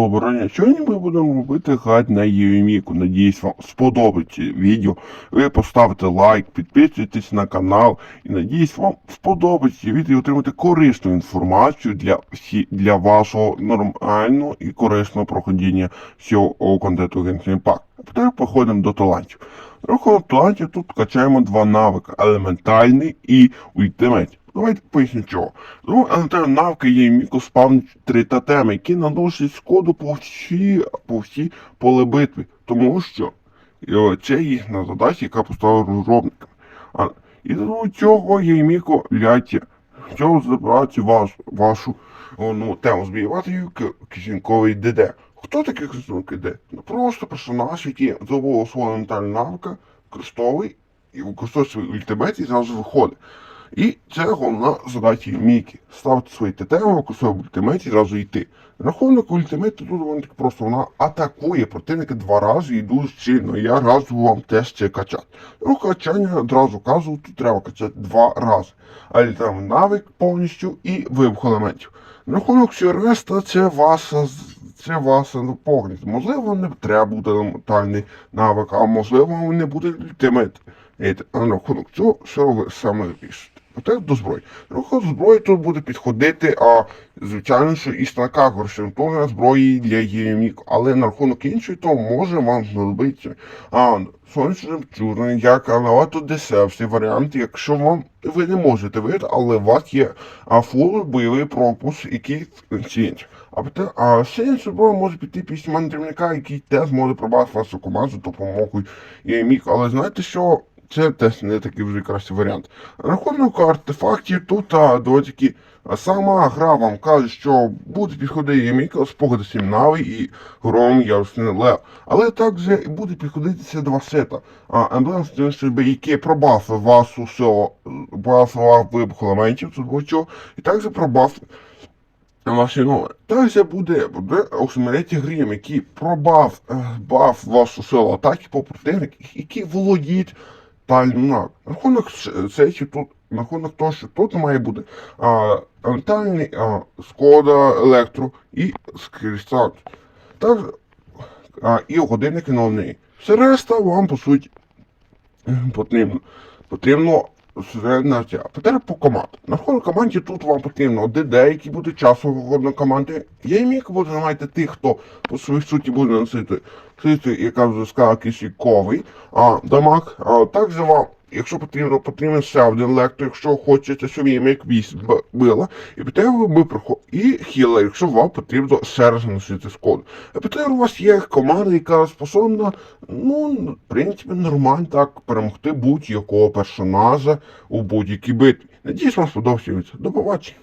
доброго. Сьогодні ми будемо робити гайд на Євіміку. Надіюсь, вам сподобається відео. Ви поставите лайк, підписуйтесь на канал. І надіюсь, вам сподобається відео і отримати корисну інформацію для всі, для вашого нормального і корисного проходіння всього контенту Genshin Impact. А тепер переходимо до талантів. Рахунок талантів тут качаємо два навики: елементальний і ультимейт. Давайте поясню чого. Ну, елементарні навики є міко спавнить три тотеми, які наносять шкоду по всі, по всі поле битви. Тому що е, це їхня задача, яка поставила розробникам. А, і до цього є міко ляття. Цього забрати ваш, вашу о, ну, тему збивати кишеньковий ДД. Хто такий кишеньковий ДД? Ну, просто персонаж, який забув свого елементарну навика, крестовий, і використовує свій ультимейт і зразу виходить. І це головна задача Мікі. Ставити свої ТТМ, використовувати ультимейт і зразу йти. Рахунок ультимейту тут вона так просто вона атакує противника два рази і дуже сильно. Я раджу вам теж це качати. Ну, качання одразу кажу, тут треба качати два рази. Але там навик повністю і вибух елементів. Рахунок решта це ваша це ваша ну, погляд. Можливо, не треба буде елементарний навик, а можливо, не буде ультимейт. Рахунок цього, що ви саме вирішите. Отак до зброї. Рахунок зброї тут буде підходити, а звичайно, що і станка горшентона зброї для ємік, але на рахунок іншої, то може вам знадобиться а, сонячний жемчужний, як аналогу десерт, варіант, якщо вам ви не можете вийти, але у вас є а, фул бойовий пропуск, який цінить. А, проте- а інша зброя може піти після мандрівника, який теж може пробати вашу команду допомогою ємік. Але знаєте що? Це теж не такий вже кращий варіант. Рахунок артефактів тут а, доволі сама гра вам каже, що буде підходити Єміка, спогади Сімнави і Гром Ярусний Лев. Але також буде підходитися два сета. А емблем стрільби, які пробафи вашу силу, бафу вибух елементів, тут будь-що, і також пробаф ваші нове. Також буде, буде усмиряті грім, який пробав е, баф вашу силу атаки по противниках, які володіють пальмак. Рахунок сечі тут, рахунок того, що тут має бути а, Скода, Електро і Скрістат. Так, а, і годинники новини. Все решта вам, по суті, потрібно. Потрібно Тепер по команд. На рахунок команді тут вам потрібно ДД, який буде на команди. Я міг буде мати тих, хто по своїй суті буде носити сити, яка вже сказала кишіковий, дамаг. А також вам, якщо потрібно, потрібен ще один лектор, якщо хочете, щоб їм як вісь била. І потрібно ви проход... І хілер, якщо вам потрібно ще раз носити скоду. А тепер у вас є команда, яка способна, ну, в принципі, нормально так перемогти будь-якого персонажа у будь-якій битві. Надіюсь, вам сподобається. До побачення.